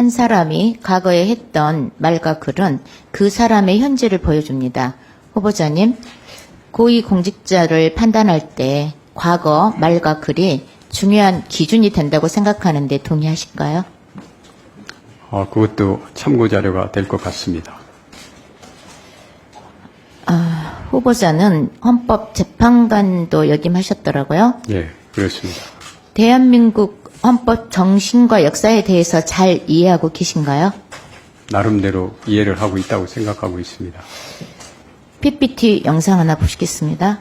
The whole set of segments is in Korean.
한 사람이 과거에 했던 말과 글은 그 사람의 현재를 보여줍니다. 후보자님, 고위 공직자를 판단할 때 과거 말과 글이 중요한 기준이 된다고 생각하는데 동의하실까요? 어, 그것도 참고 자료가 될 것 같습니다. 후보자는 헌법재판관도 역임하셨더라고요. 예, 그렇습니다. 대한민국 헌법 정신과 역사에 대해서 잘 이해하고 계신가요? 나름대로 이해를 하고 있다고 생각하고 있습니다. PPT 영상 하나 보시겠습니다.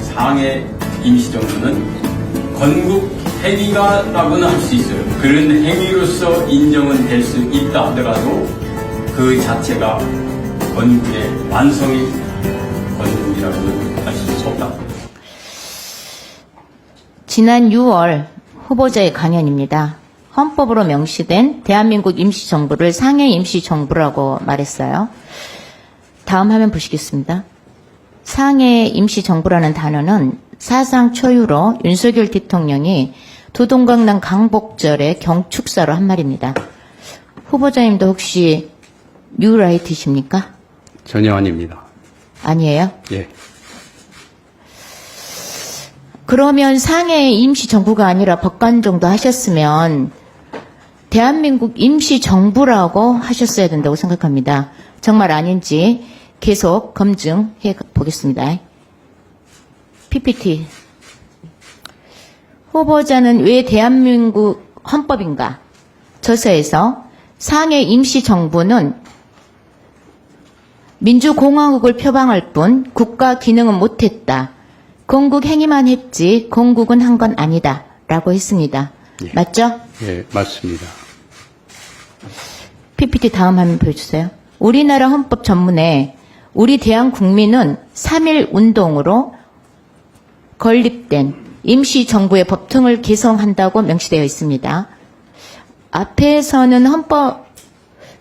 상해 임시정부는 건국 행위가라고는 할 수 있어요. 그런 행위로서 인정은 될 수 있다 하더라도 그 자체가 건국의 완성이 건국이라고는 할 수 없다. 지난 6월 후보자의 강연입니다. 헌법으로 명시된 대한민국 임시정부를 상해 임시정부라고 말했어요. 다음 화면 보시겠습니다. 상해 임시정부라는 단어는 사상 초유로 윤석열 대통령이 도동강남 강복절의 경축사로 한 말입니다. 후보자님도 혹시 뉴라이트십니까? 전혀 아닙니다. 아니에요? 예, 그러면 상해 임시 정부가 아니라 법관 정도 하셨으면 대한민국 임시 정부라고 하셨어야 된다고 생각합니다. 정말 아닌지 계속 검증해 보겠습니다. PPT. 후보자는 왜 대한민국 헌법인가? 저서에서 상해 임시정부는 민주공화국을 표방할 뿐 국가 기능은 못했다. 건국 행위만 했지 건국은 한 건 아니다. 라고 했습니다. 예. 맞죠? 예, 맞습니다. PPT 다음 화면 보여주세요. 우리나라 헌법 전문에 우리 대한 국민은 3.1 운동으로 건립된 임시정부의 법통을 개성한다고 명시되어 있습니다. 앞에서는 헌법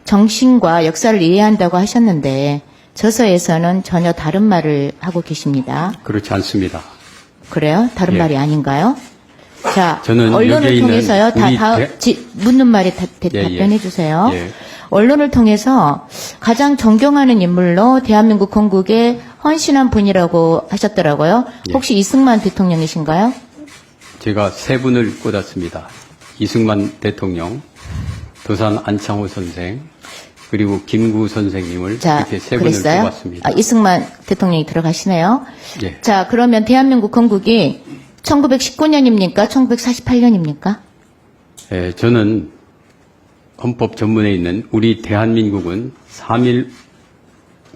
정신과 역사를 이해한다고 하셨는데 저서에서는 전혀 다른 말을 하고 계십니다. 그렇지 않습니다. 그래요? 다른 예. 말이 아닌가요? 자, 저는 언론을 여기에 통해서요. 다, 우리 다 대- 지- 묻는 말에 다, 대- 예, 예. 답변해 주세요. 예. 언론을 통해서 가장 존경하는 인물로 대한민국 건국에 헌신한 분이라고 하셨더라고요. 예. 혹시 이승만 대통령이신가요? 제가 세 분을 꽂았습니다. 이승만 대통령, 도산 안창호 선생, 그리고 김구 선생님을 자, 이렇게 세 분을 그랬어요? 꼽았습니다. 아, 이승만 대통령이 들어가시네요. 예. 자, 그러면 대한민국 건국이 1919년입니까? 1948년입니까? 예, 저는 헌법 전문에 있는 우리 대한민국은 3.1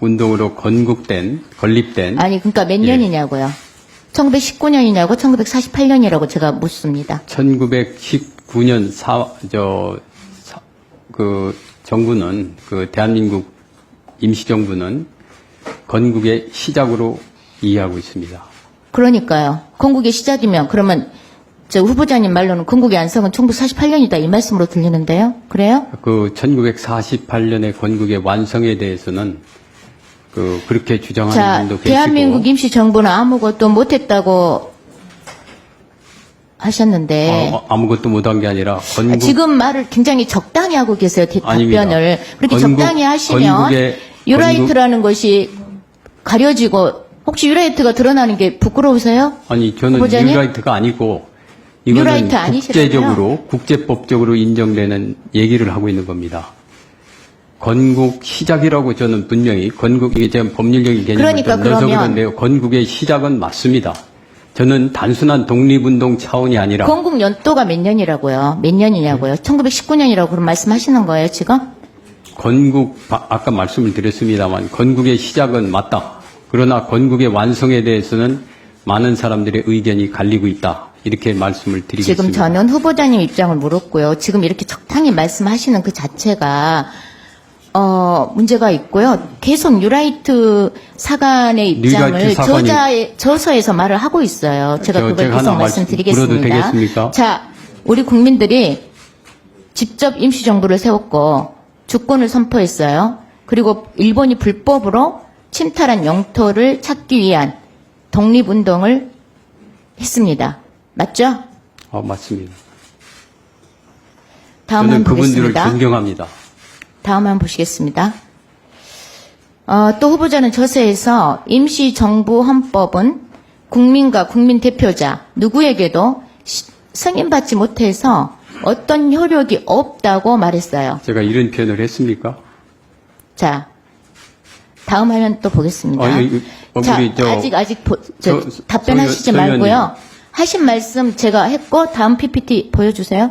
운동으로 건국된, 건립된 아니, 그러니까 몇 예. 년이냐고요? 1919년이냐고 1948년이라고 제가 묻습니다. 1919년 사, 저, 사- 그 정부는, 그 대한민국 임시정부는 건국의 시작으로 이해하고 있습니다. 그러니까요. 건국의 시작이면 그러면 저 후보자님 말로는 건국의 안성은 1948년이다 이 말씀으로 들리는데요. 그래요? 그 1948년의 건국의 완성에 대해서는 그 그렇게 주장하는 자, 분도 계시고 대한민국 임시정부는 아무것도 못했다고 하셨는데 어, 아무것도 못한 게 아니라 건국 지금 말을 굉장히 적당히 하고 계세요. 대- 아닙니다. 답변을 그렇게 건국- 적당히 하시면 건국의- 유라이트라는 것이 가려지고 혹시 유라이트가 드러나는 게 부끄러우세요? 아니 저는 후보자님? 뉴라이트가 아니고 이거는 뉴라이트 아니시라고요? 국제적으로 국제법적으로 인정되는 얘기를 하고 있는 겁니다. 건국 시작이라고 저는 분명히 건국 이게 제가 법률적인 개념을 그러니까 좀 그러면- 그런데요. 건국의 시작은 맞습니다. 저는 단순한 독립운동 차원이 아니라 건국 연도가 몇 년이라고요? 몇 년이냐고요? 1919년이라고 그런 말씀하시는 거예요, 지금? 건국 바- 아까 말씀을 드렸습니다만 건국의 시작은 맞다. 그러나 건국의 완성에 대해서는 많은 사람들의 의견이 갈리고 있다. 이렇게 말씀을 드리겠습니다. 지금 저는 후보자님 입장을 물었고요. 지금 이렇게 적당히 말씀하시는 그 자체가 어, 문제가 있고요. 계속 뉴라이트 사관의 입장을 뉴라이트 사관이- 저자의 저서에서 말을 하고 있어요. 제가 저- 그걸 제가 계속 하나 말씀- 말씀드리겠습니다. 되겠습니까? 자, 우리 국민들이 직접 임시정부를 세웠고 주권을 선포했어요. 그리고 일본이 불법으로 침탈한 영토를 찾기 위한 독립운동을 했습니다. 맞죠? 어, 맞습니다. 다음 저는 한 그분들을 보겠습니다. 존경합니다. 다음 한 보시겠습니다. 어, 또 후보자는 저서에서 임시정부 헌법은 국민과 국민 대표자 누구에게도 시- 승인받지 못해서 어떤 효력이 없다고 말했어요. 제가 이런 표현을 했습니까? 자, 다음 화면 또 보겠습니다. 아, 이- 어, 자, 저- 아직 아직 보- 저, 서- 답변하시지 서- 서 말고요. 하신 말씀 제가 했고 다음 PPT 보여주세요.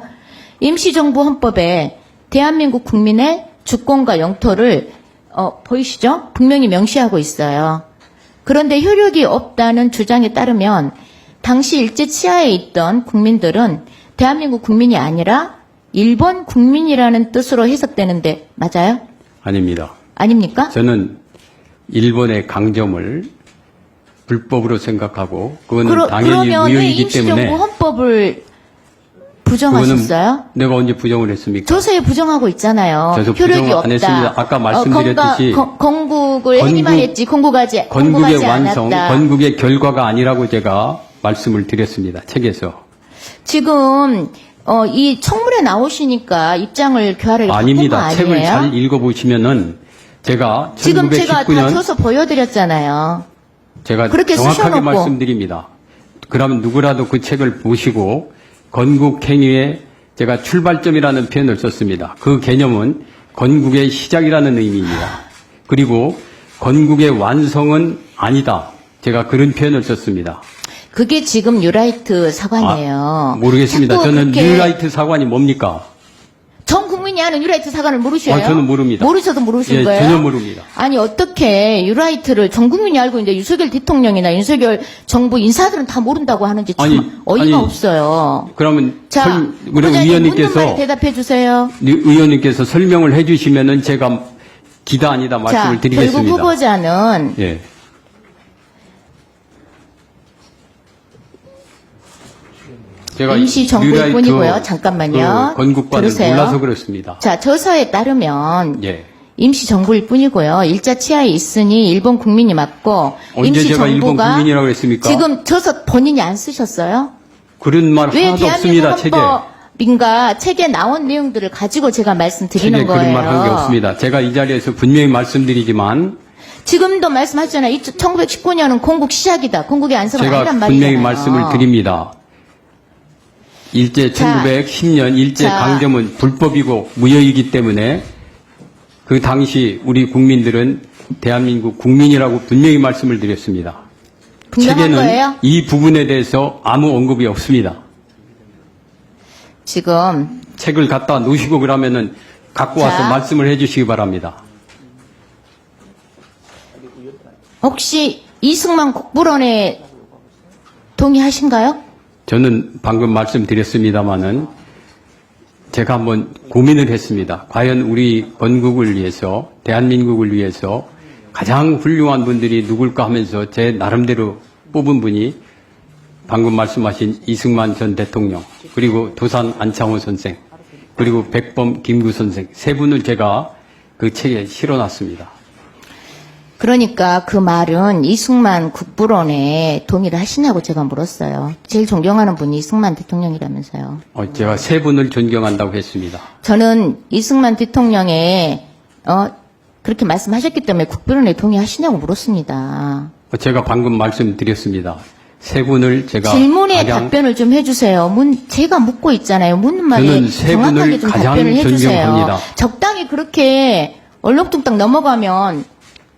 임시정부 헌법에 대한민국 국민의 주권과 영토를 어, 보이시죠? 분명히 명시하고 있어요. 그런데 효력이 없다는 주장에 따르면 당시 일제 치하에 있던 국민들은 대한민국 국민이 아니라 일본 국민이라는 뜻으로 해석되는데 맞아요? 아닙니다. 아닙니까? 저는 일본의 강점을 불법으로 생각하고 그거는 그러, 당연히 그러면 왜 무효이기 때문에 헌법을 부정하셨어요? 내가 언제 부정을 했습니까? 조서에 부정하고 있잖아요. 저도 효력이 부정 안 없다. 했습니다. 아까 어, 말씀드렸듯이 건가- 건- 건국을 건국- 행위만 했지 건국하지 건국의 건국하지 완성, 않았다. 건국의 결과가 아니라고 제가 말씀을 드렸습니다. 책에서. 지금 어, 이 청문회 나오시니까 입장을 교화를 바꾼 거 아닙니다. 아니에요? 책을 잘 읽어보시면은 제가 지금 제가 다 1919년 줘서 보여드렸잖아요. 제가 그렇게 정확하게 쓰셔놓고. 말씀드립니다. 그러면 누구라도 그 책을 보시고 건국 행위의 제가 출발점이라는 표현을 썼습니다. 그 개념은 건국의 시작이라는 의미입니다. 그리고 건국의 완성은 아니다. 제가 그런 표현을 썼습니다. 그게 지금 뉴라이트 사관이에요. 아, 모르겠습니다. 저는 뉴라이트 사관이 뭡니까? 전 국민이 아는 뉴라이트 사관을 모르셔요? 아, 저는 모릅니다. 모르셔도 모르신 예, 거예요? 전혀 모릅니다. 아니 어떻게 유라이트를 전 국민이 알고 있는데 윤석열 대통령이나 윤석열 정부 인사들은 다 모른다고 하는지 참 아니, 어이가 아니, 없어요. 그러면 자, 설- 우리 의원님께서 대답해 주세요. 의원님께서 설명을 해주시면은 제가 기다 아니다 말씀을 자, 결국 드리겠습니다. 후보자는 예. 제가 임시 정부일 뉴라이트 뿐이고요. 잠깐만요. 그 들으세요. 몰라서 그렇습니다. 자 저서에 따르면 예. 임시 정부일 뿐이고요. 일자 치하에 있으니 일본 국민이 맞고 언제 임시 제가 일본 정부가 국민이라고 그랬습니까? 지금 저서 본인이 안 쓰셨어요? 그런 말 왜 하나도 대한민국 없습니다. 책에. 헌법인가 책에 나온 내용들을 가지고 제가 말씀드리는 책에 거예요. 그런 말 한 게 없습니다. 제가 이 자리에서 분명히 말씀드리지만 지금도 말씀하셨잖아요. 1919년은 공국 시작이다. 공국의 안성은 제가 아니란 말이잖아요. 분명히 말씀을 드립니다. 일제 자, 1910년 일제 자. 강점은 불법이고 무효이기 때문에 그 당시 우리 국민들은 대한민국 국민이라고 분명히 말씀을 드렸습니다. 분명한 책에는 거예요? 이 부분에 대해서 아무 언급이 없습니다. 지금 책을 갖다 놓으시고 그러면은 갖고 자. 와서 말씀을 해주시기 바랍니다. 혹시 이승만 국부론에 동의하신가요? 저는 방금 말씀드렸습니다마는 제가 한번 고민을 했습니다. 과연 우리 건국을 위해서, 대한민국을 위해서 가장 훌륭한 분들이 누굴까 하면서 제 나름대로 뽑은 분이 방금 말씀하신 이승만 전 대통령, 그리고 도산 안창호 선생, 그리고 백범 김구 선생, 세 분을 제가 그 책에 실어놨습니다. 그러니까 그 말은 이승만 국부론에 동의를 하시냐고 제가 물었어요. 제일 존경하는 분이 이승만 대통령이라면서요. 어, 제가 세 분을 존경한다고 했습니다. 저는 이승만 대통령의 어 그렇게 말씀하셨기 때문에 국부론에 동의하시냐고 물었습니다. 어, 제가 방금 말씀드렸습니다. 세 분을 제가 질문에 답변을 좀 해주세요. 문, 제가 묻고 있잖아요. 묻는 말에 정확하게 좀 답변을 해주세요. 존경합니다. 적당히 그렇게 얼렁뚱땅 넘어가면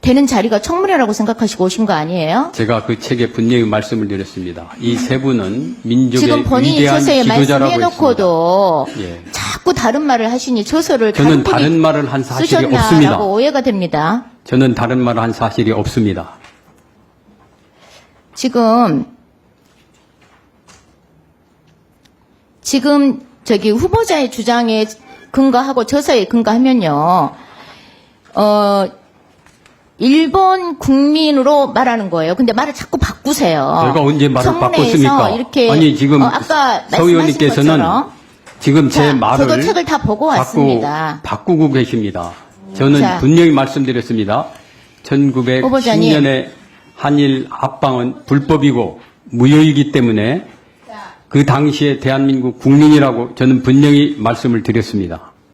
되는 자리가 청문회라고 생각하시고 오신 거 아니에요? 제가 그 책에 분명히 말씀을 드렸습니다. 이 세 분은 민족의 지금 본인이 위대한 처서에 지도자라고 말씀해놓고도 예. 자꾸 다른 말을 하시니 처서를 저는 다른 분이 말을 한 사실이 쓰셨나라고 없습니다. 오해가 됩니다. 저는 다른 말을 한 사실이 없습니다. 지금 지금 저기 후보자의 주장에 근거하고 저서에 근거하면요. 어 일본 국민으로 말하는 거예요. 근데 말을 자꾸 바꾸세요. 제가 언제 말을 바꿨습니까? 이렇게 아니 지금 어, 아까 서 의원님께서는 지금 제 자, 말을 저도 책을 다 보고 왔습니다. 바꾸, 고 계십니다. 저는 자. 분명히 말씀드렸습니다. 후보자님. 1910년에 한일 합방은 불법이고 무효이기 때문에 그 당시에 대한민국 국민이라고 저는 분명히 말씀을 드렸습니다.